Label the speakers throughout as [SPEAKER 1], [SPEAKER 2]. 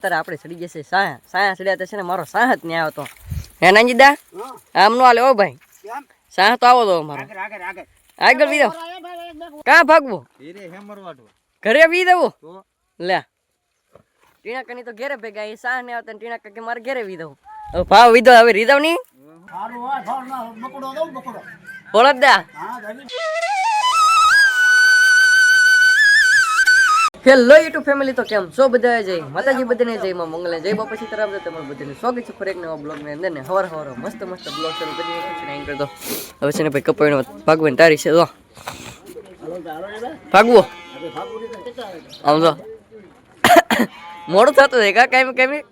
[SPEAKER 1] અત્યારે આપણે ચડી જશે સાયા. સાયા ચડ્યા છે ને મારો સાહ જ ન્યા હતો હે નાનજીદા? આમ નો હાલે ઓ ભાઈ. સાહ તો આવો તો મારો આગળ બી દો. કાં ભાગવું? ઘરે બી દેવો? લે. ટીણા કની તો ઘેરે ભેગા એ સાહ ને આવતા ટીણા કાકી મારે ઘેરે વી દઉં ભાવ વીધો હવે રીધવની બોલો દા હેલો યુટ્યુબ ફેમિલી તો કેમ છો બધા જય માતાજી, બધાને જય માં મંગલે. જય બાપા સીતારામ તમારું બધાને સ્વાગત છે ફરી એક નવા બ્લોગની અંદર ને હવાર હવાર મસ્ત મસ્ત બ્લોગ શરૂ કરી દીધો છે ને અહીં હવે છે ને ભાઈ કપાઈનો ભાગવાની તારી છે તો ભાગવો. આમ તો મોડું થતું છે કા કેમ કાંઈ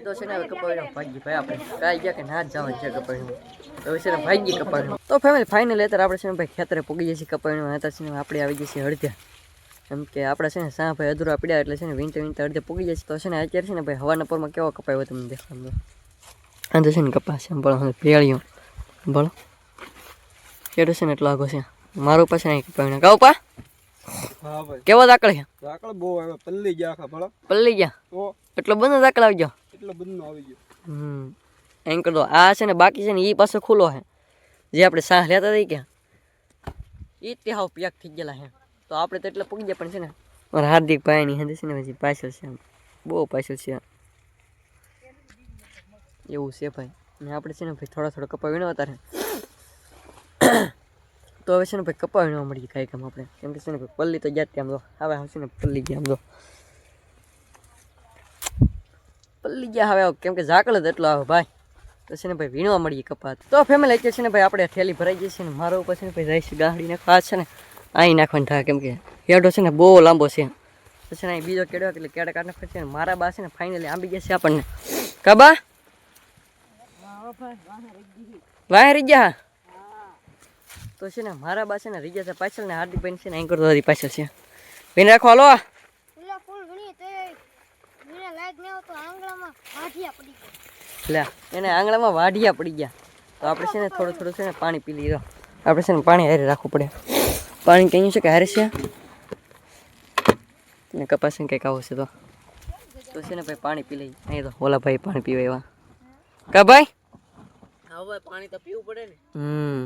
[SPEAKER 1] તો છે ને હવે ભાગી ભાઈ આપણે કાંઈ ગયા કે ના જ જવાનું છે કપાઈનું તો છે ને ભાગી કપાઈનું તો ફેમિલી ફાઇનલ અત્યારે આપણે છે ને ભાઈ ખેતરે પોગી જઈએ છીએ કપાઈનું હતા છે ને આપણે આવી જઈએ છીએ હળદ્યા એમ કે આપણે છે ને સા ભાઈ અધૂરા પડ્યા એટલે છે ને વીંતે વીંતે અડધે પોગી જાય છે તો છે ને અત્યારે છે ને ભાઈ હવાના પરમાં કેવો કપાયો તમને દેખાડો આ તો છે ને કપાસ છે બળો હવે પેળીઓ બળો કેડો છે ને એટલો આગો છે મારું પાસે અહીં કપાયું કહું પા કેવો દાખલ છે
[SPEAKER 2] આકળ બહુ આવ્યો પલ્લી ગયા આખા
[SPEAKER 1] પલ્લી ગયા એટલો બધો દાકળ આવી ગયો
[SPEAKER 2] એટલો બધું આવી ગયો.
[SPEAKER 1] હમ. એમ કરતો આ છે ને, બાકી છે ને એ પાછો ખુલ્લો છે. જે આપણે સાહ લેતા થઈ ક્યાં? એ તે હાવ પ્યાક થઈ ગયેલા છે. તો આપણે તો એટલે પગી ગયા, પણ છે ને, મારા હાર્દિક ભાઈની હંદે છે ને પછી પાછળ છે. બહુ પાછળ છે એવું છે ભાઈ. ને આપણે છે ને, ભાઈ, થોડા થોડા કપા વીણવા તારે. તો હવે છે ને, ભાઈ, કપા વીણવા મળી કાંઈ કામ આપણે. કેમ કે છે ને, ભાઈ, પલ્લી તો ગયા આમ તો, હવે છે ને, પલ્લી ગયા આમ પલ્લી ગયા હવે કેમ કે ઝાકળ જ એટલો આવે ભાઈ તો છે ને ભાઈ વીણવા મળીએ કપાત તો ફેમિલી કે છે ને ભાઈ આપણે થેલી ભરાઈ છે ને મારો ઉપર છે ને ભાઈ રાઈસ ગાડી નાખવા છે ને અહીં નાખવાનું થાય કેમ કે હેડો છે ને બહુ લાંબો છે પછી અહીં બીજો કેડો એટલે કેડા કાઢને છે મારા બા છે ને ફાઇનલી આંબી ગયા છે આપણને કબા વાહ ગયા તો છે ને મારા બા છે ને ગયા છે પાછળ ને હાર્દિક બેન છે ને અહીં કરતો પાછળ છે બેન રાખો હાલો
[SPEAKER 3] પેલા ફૂલ ગણી તે મને લાયક ન હતો આંગળામાં વાઢિયા પડી ગયા
[SPEAKER 1] લે એને આંગણામાં વાઢિયા પડી ગયા. તો આપણે છે ને થોડું થોડું છે ને પાણી પી લીધો આપણે છે ને પાણી હારે રાખવું પડે. પાણી કહ્યું છે કે હારે છે? ને કપાસ ને કંઈક આવું છે તો. તો છે ને ભાઈ પાણી પી લઈ અહીં તો ઓલા ભાઈ પાણી પીવા એવા કા ભાઈ?
[SPEAKER 4] હવે પાણી તો પીવું પડે ને.
[SPEAKER 1] હમ.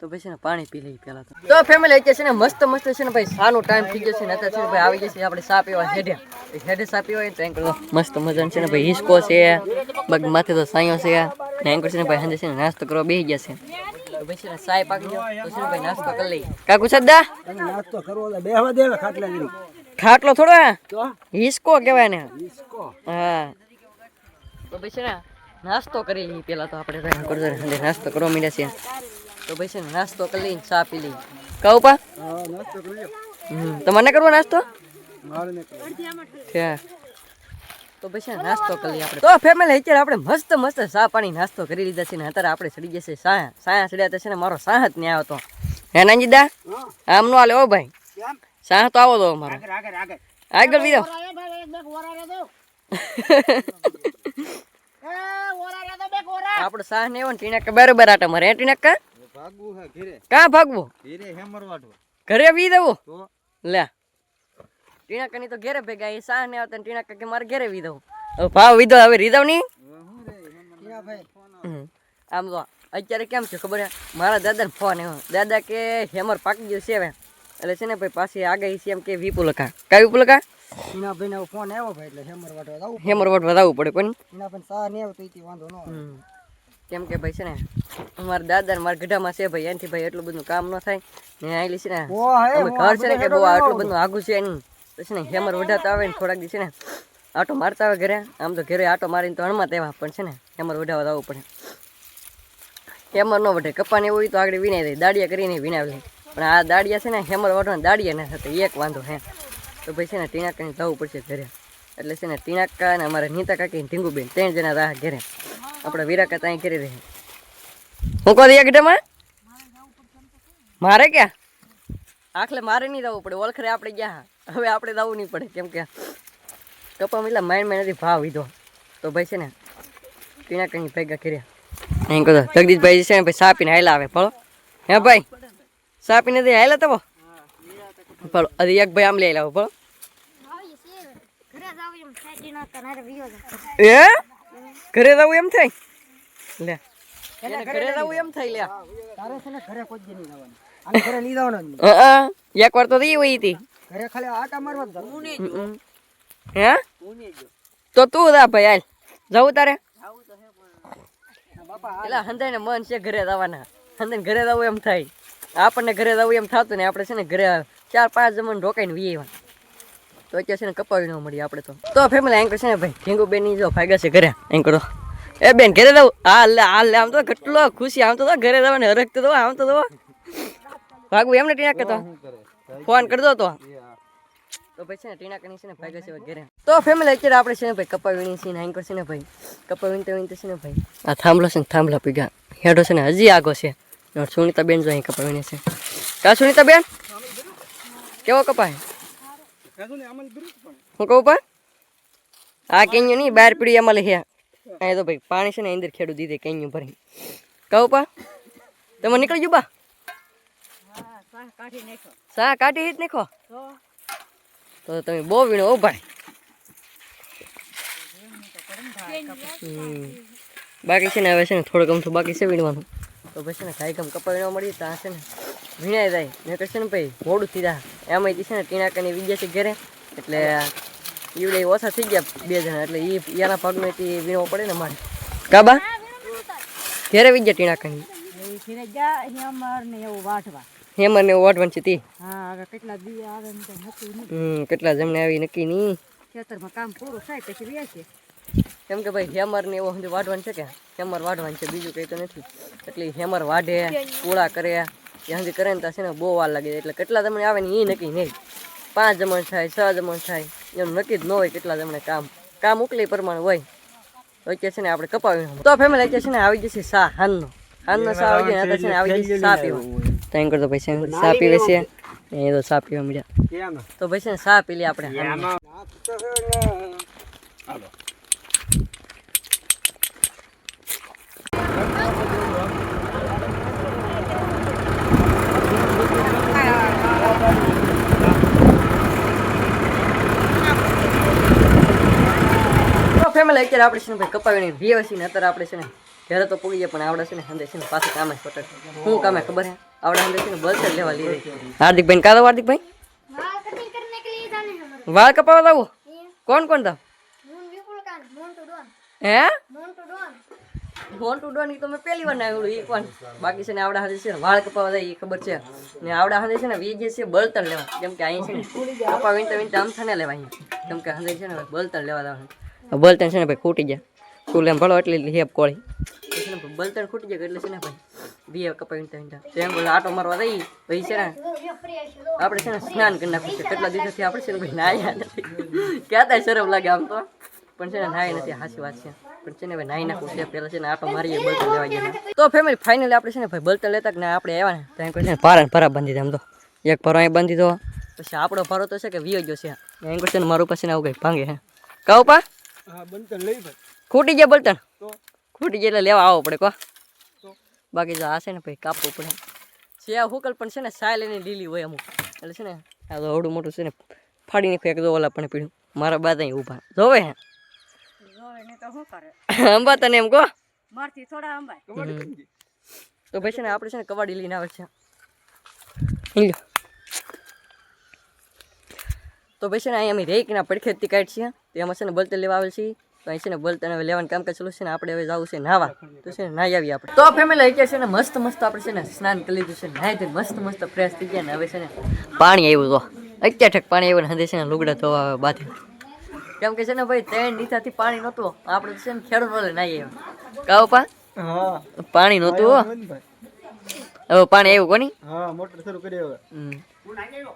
[SPEAKER 1] તો પછી છે ને પાણી પી લઈ પહેલા તો. તો ફેમિલી અત્યારે છે ને મસ્ત મસ્ત છે ને ભાઈ સાનો ટાઈમ થઈ ગયો છે ને અત્યારે છે ને ભાઈ આવી જશે આપણે સા પીવા હેડે. હેડે સા પીવા તો એમ કરો મસ્ત મજાનું છે ને ભાઈ હિસકો છે બગ માથે તો સાયો છે. ને એમ છે ને ભાઈ સાંજે છે ને નાસ્તો કરવા બેસી ગયા છે. કાકુ સદ્દા
[SPEAKER 2] નાસ્તો કરવો બેહવા દે હવે ખાટલા
[SPEAKER 1] ખાટલો થોડો હિસકો કહેવાય ને હા. તો પછી ને નાસ્તો કરી લઈએ પેલા તો આપણે નાસ્તો કરવા માંડ્યા છે. તો ભાઈ છે નાસ્તો કરી લઈને ચા પી લઈ કહું પા? તમારે કરવો નાસ્તો?
[SPEAKER 2] મારે
[SPEAKER 1] તો પછી નાસ્તો કરી આપણે. તો ફેમિલી અત્યારે આપણે મસ્ત મસ્ત ચા પાણી નાસ્તો કરી લીધા છે ને અત્યારે આપણે ચડી જશે સાયા સાયા ચડ્યા છે ને મારો સાહ જ ન્યા આવતો. હે નાનજીદા આમ નો હાલે ઓ ભાઈ. સાહ તો આવો તો અમારો.
[SPEAKER 2] આગળ
[SPEAKER 3] બીજો. આપણે દો દો
[SPEAKER 1] સાહ ને એવો ને ટીનક બરોબર આટા મારે ટીનક કા
[SPEAKER 2] ભાગવું હે ઘરે?
[SPEAKER 1] કાં ભાગવું?
[SPEAKER 2] ઘરે હેમર વાટવો
[SPEAKER 1] ઘરે પી દેવું
[SPEAKER 2] તો?
[SPEAKER 1] લે. ટીણા કની તો ઘરે ભેગા એ સાહ ને આવતા ટીણા ટીનક કે મારે ઘરે વી દઉં. હવે ભાવ વિધો હવે રીધવ હમ. આમ તો અત્યારે કેમ છે ખબર છે? મારા દાદા ફોન આવ્યો. દાદા કે હેમર પાકી ગયો છે હવે. એટલે છે ને ભાઈ પાછી આગળ છે એમ કે વિપુલ કા કા વિપુલ કા
[SPEAKER 2] એના ભાઈને ફોન આવ્યો ભાઈ એટલે હેમર વાટવા જાવું
[SPEAKER 1] હેમર વાટવા વધાવવું પડે
[SPEAKER 2] પણ સા નહીં આવતો વાંધો ન
[SPEAKER 1] કેમ કે ભાઈ છે ને મારા દાદા મારા ગઢામાં છે ભાઈ એનથી ભાઈ એટલું બધું કામ ન થાય. ને આવેલી છે ને અમે ઘર છે ને કે બહુ આટલું બધું આઘું છે નહીં પછી ને હેમર વઢાતા આવે ને થોડાક દી છે ને આટો મારતા આવે ઘરે. આમ તો ઘરે આટો મારીને તો હણમાં તેવા પણ છે ને હેમર વઢાવવા આવવું પડે. હેમર ન વઢે કપ્પાને એવું હોય તો આગળ વિનાઈ દે દાડિયા કરીને વિનાવી લે. પણ આ દાડિયા છે ને હેમર વઢવાના દાડિયા ના થતા એક વાંધો હે. તો ભાઈ છે ને ટીણાકાને જવું પડશે ઘરે. એટલે છે ને ટીણાકા અને અમારા નીતા કાકી ઢીંગુબેન ત્રણ જણા રાહ ઘરે. આપણે વીરાકા ત્યાં ઘરે રહે. હું કહો એક ગઢામાં મારે ક્યાં? આખલે મારે નહીં જવું પડે. ઓળખરે આપણે ગયા હવે આપણે જવું નહીં પડે. કેમ કે કપા મિલા માઇન્ડ મેનેથી ભાવ લીધો તો ભાઈ છે ને પીણા કઈ ભેગા કર્યા. એમ કહો જગદીશભાઈ છે ને ભાઈ સાપીને હાયલા આવે. ફળો. હે ભાઈ? સાપીને નથી હાયલા તો ફળો અરે એક ભાઈ આમ લઈ લાવો એ ઘરે જવું એમ થાય? લે. એને ઘરે જવું એમ થાય લે
[SPEAKER 2] તારે છે ને ઘરે કોઈ જ નહીં જવાનું. અને ઘરે નહીં જવાનું જ નહીં.
[SPEAKER 1] એક વાર તો ઈ હોય હતી
[SPEAKER 2] ઘરે ખાલી આટા મારવા જ જવાનું.
[SPEAKER 1] હે તો તું જા ભાઈ હાલ. જવું તારે? પેલા હંધાઈને મન છે ઘરે જવાના. હંધાઈને ઘરે જવું એમ થાય. આપણને ઘરે જવું એમ થતું ને આપણે છે ને ઘરે ચાર પાંચ જમણ રોકાઈને વી આવ્યા તો અત્યારે છે ને કપાવી ન મળી આપણે તો. તો ફેમિલી એન્કર છે ને ભાઈ ઢીંગુ બેની જો ફાયગા છે ઘરે. એન્કરો એ બેન ઘરે દઉં હા લે હા લે આમ તો કેટલો ખુશી આમ તો ઘરે જવાને હરખ તો જો આમ તો દો ભાગવું એમને ટીણા કહેતો ફોન કરી દો તો. તો ભાઈ છે ને ટીણા કરી છે ને ભાગ્ય છે ઘરે. તો ફેમિલી અત્યારે આપણે છે ને ભાઈ કપા વીણી છે ને એન્કર છે ને ભાઈ. કપા વીણતે વીણતે છે ને ભાઈ. આ થાંભલો છે ને થાંભલા પીગા. હેડો છે ને હજી આગો છે. સુનિતા બેન જો અહીં કપા વીણે છે. કા સુનિતા બેન કેવો કપાય? હું કહું પણ? આ કેન્યુ નહીં બાર પીડી એમાં લઈ અહીં તો ભાઈ પાણી છે ને અંદર ખેડૂત દીધે કેન્યું ભરી કહું પા તમે નીકળી ગયું બા? સા કાઢી હિત નાખો? તો? તમે બહુ વીણો ઓ ભાઈ. બાકી છે ને હવે છે ને થોડુંક અમથું બાકી છે વીણવાનું. તો પછી ને કાંઈ કામ કપા વીણવા મળી ત્યાં છે ને વીણાઈ જાય. ને છે ને ભાઈ મોડું થઈ જાય. એમાં છે ને ટીણાકાની વિદ્યા છે ઘરે એટલે ઈવડે ઓછા થઈ ગયા બે જણા એટલે એ એના ભાગનો તે વીણવો પડે ને મારે કાબા ઘરે વિદ્યા ટીણાકાની હેમર ને વાટવાનું છે તે.
[SPEAKER 2] કેટલા દી આવે ને નક્કી
[SPEAKER 1] હમ કેટલા જમણે આવી નક્કી નહીં.
[SPEAKER 2] ખેતરમાં કામ પૂરું થાય પછી વેચે
[SPEAKER 1] કેમ કે ભાઈ હેમર ને એવો સુધી વાઢવાનું છે કે? હેમર વાઢવાનું છે બીજું કંઈ તો નથી. એટલે હેમર વાઢે કોળા કરે. ત્યાં સુધી કરે ને ત્યાં છે ને બહુ વાર લાગે એટલે કેટલા જમણે આવે ને એ નક્કી નહીં. પાંચ જમણ થાય છ જમણ થાય. એમ નક્કી જ ન હોય કેટલા જમણે કામ કામ ઉકલી પ્રમાણે હોય. તો અત્યારે છે ને આપણે કપાવી તો ફેમિલી અત્યારે છે ને આવી જશે સા, હાનનો. હાનનો સા આવી જાય અત્યારે છે ને આવી જશે સા પીવા. ત્યાં કરતો ભાઈ સા પીવે છે. એ તો સા પીવા મળ્યા. તો ભાઈ છે સા પી લઈએ આપણે. ફેમિલી અત્યારે આપણે છે ને ભાઈ કપાવીને વીએ છીએ ને અત્યારે આપણે છે ને ઘેરે તો પૂગી જાય પણ આવડે છે ને હંદે છે ને પાછું કામે પટક શું કામે ખબર હે આવડે હંદે છે ને બલસર લેવા લીધી હાર્દિકભાઈ કાદો હાર્દિકભાઈ
[SPEAKER 3] વાળ
[SPEAKER 1] કપાવા લાવો કોણ કોણ
[SPEAKER 3] તાવ
[SPEAKER 1] હે મોન ટુ ડોન તો મેં પહેલી વાર નાખ્યું એક વાર બાકી છે ને આવડા હાથે છે ને વાળ કપાવા જાય એ ખબર છે ને આવડા હાથે છે ને વી જે છે બળતણ લેવા જેમ કે અહીં છે ને કપાવીને તો આમ થાને લેવા અહીંયા જેમ કે હાથે છે ને બળતણ લેવા લાવવાનું બળતણ છે ને ભાઈ ખૂટી ગયા સ્કૂલ એમ ભળો એટલી હેપ કોળી બળતણ ખૂટી ગયા એટલે છે ને ભાઈ બીએ કપાઈ ઊંટા ઊંટા તેમ બોલો આટો મારવા રહી ભાઈ છે ને આપણે છે ને સ્નાન કરી નાખ્યું છે કેટલા દિવસથી આપણે છે ને ભાઈ નાહ્યા નથી ક્યાં શરમ લાગે આમ તો પણ છે ને નાહી નથી હાસી વાત છે પણ છે ને ભાઈ નાહી નાખવું છે પહેલાં છે ને આટો મારીએ બળતણ લેવા ગયા તો ફેમિલી ફાઇનલી આપણે છે ને ભાઈ બળતણ લેતા કે ને આપણે આવ્યા ને ત્યાં કરીને પારા ભરા બાંધી દીધા આમ તો એક ભરો અહીં બાંધી દો પછી આપણો ભરો તો છે કે વિયો ગયો છે એમ ને મારું પછી ને આવું કંઈ ભાંગે હે કહું પા
[SPEAKER 2] હા બનતર લઈ
[SPEAKER 1] ખૂટી જાય બળતર ખૂટી જાય એટલે લેવા આવવો પડે કો બાકી જો આ છે ને ભાઈ કાપવું પડે. શિયા હુકલ પણ છે ને સાયલ એની લીલી હોય અમુક. એટલે છે ને આ તો અવડું મોટું છે ને ફાડી નાખ્યું એક ઓલા પણ પીડ્યું મારા બાદ અહીં ઊભા. જોવે હે? અંબા તને એમ કહો. હમ. તો ભાઈ છે ને આપણે છે ને કવાડી લઈને આવે છે. તો ભાઈ છે ને અહીંયા અમે રેકના પડખેથી કાઢીએ તો એમાં છે ને બલતર લેવા આવેલ છે તો અહીં છે ને બલતર હવે લેવાનું કામકાજ ચાલુ છે ને આપણે હવે જવું છે નાવા તો છે ને નાહી આવીએ આપણે તો ફેમિલી અત્યારે છે ને મસ્ત મસ્ત આપણે છે ને સ્નાન કરી લીધું છે નાહી ધોઈ મસ્ત મસ્ત ફ્રેશ થઈ ગયા ને હવે છે ને પાણી આવ્યું તો અત્યારે ઠેક પાણી આવ્યું ને હંધે છે ને લુગડા ધોવા આવે બાથી કેમ કે છે ને ભાઈ ત્રણ દીથાથી પાણી નહોતું આપણે છે ને ખેડૂત વાળે નાહી આવ્યા કાવ પા
[SPEAKER 2] હા
[SPEAKER 1] પાણી નહોતું હો. હવે પાણી આવ્યું કોની
[SPEAKER 2] હા મોટર શરૂ કરી હવે.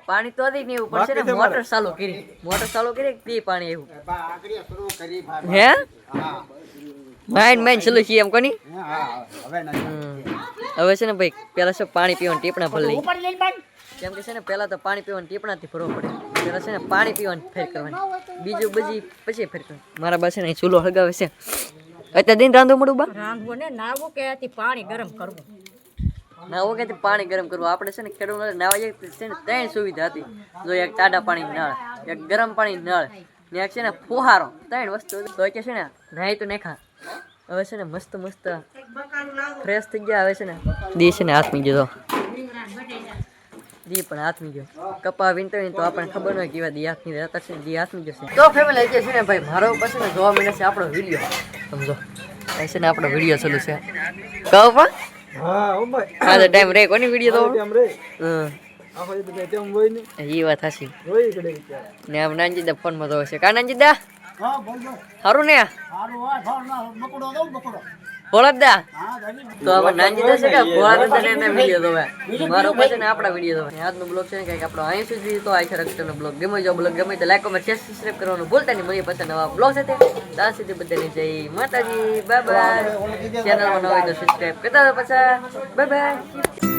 [SPEAKER 1] પાણી તો નહીં એવું પડશે ને મોટર ચાલુ કરી. મોટર ચાલુ કરી તે પાણી એવું. હે? માઇન માઇન ચાલુ છે એમ કોની
[SPEAKER 2] હવે
[SPEAKER 1] છે ને ભાઈ પેલા છે પાણી પીવાનું ટીપણા ભર લઈ. કેમ કે છે ને પેલા તો પાણી પીવાનું ટીપણાથી ભરવું પડે. પેલા છે ને પાણી પીવાની ફેર કરવાની. બીજું બધી પછી ફેર કરવાની. મારા પાસે ને ચૂલો હળગાવે છે. અત્યારે દિન રાંધવું મળું બા?
[SPEAKER 5] રાંધવું ને નાવું કે પાણી ગરમ કરવું?
[SPEAKER 1] નાવું કે પાણી ગરમ કરવું આપણે છે ને ખેડૂત નાવા જાય છે ને ત્રણ સુવિધા હતી. જો એક ટાડા પાણી નળ, એક ગરમ પાણી નળ, ને એક છે ને ફુહારો. ત્રણ વસ્તુ તો કે છે ને, નાહી તો નાખા. હવે છે ને મસ્ત મસ્ત ફ્રેશ થઈ ગયા. હવે છે ને દી છે ને હાથમી ગયો દી પણ હાથમી ગયો. કપા હોય તો આપણને ખબર ન હોય કેવા દી હાથમી રહેતા છે ને દી હાથમી જશે તો ફેમિલી કે છે ને ભાઈ, મારો પછી ને જોવા મળે છે આપણો વીડિયો. સમજો. છે ને આપણો વીડિયો ચાલુ છે. કહો પણ.
[SPEAKER 2] હા ઓ ભાઈ
[SPEAKER 1] હા તો ટાઈમ રે કોની વીડિયો તો
[SPEAKER 2] ટાઈમ રે
[SPEAKER 1] હમ
[SPEAKER 2] આખો દી તો તેમ હોય ને.
[SPEAKER 1] એ વાત હાસી
[SPEAKER 2] હોય કડે વિચાર
[SPEAKER 1] ને આમ નાનજીદા ફોનમાં તો હશે. કા નાનજીદા?
[SPEAKER 2] હા બોલ બોલ
[SPEAKER 1] સારું ને
[SPEAKER 2] હારું હા ના બકડો દઉં બકડો
[SPEAKER 1] તો હવે છે કે એના વીડિયો મારો પાસે ને આપણા વિડિયો જોવે આજનો બ્લોગ છે ને કંઈક આપણો અહીં સુધી તો આખા રક્ષણનો બ્લોગ. ગમે જો બ્લોગ ગમે તો લાઈક કમેન્ટ શેર સબસ્ક્રાઇબ કરવાનું ભૂલતા નહીં. મળી પાસે નવા બ્લોગ સાથે. ત્યાં સુધી બધાને જય માતાજી. બાય બાય ચેનલમાં ન હોય તો સબસ્ક્રાઇબ કરતા પાછા. Bye bye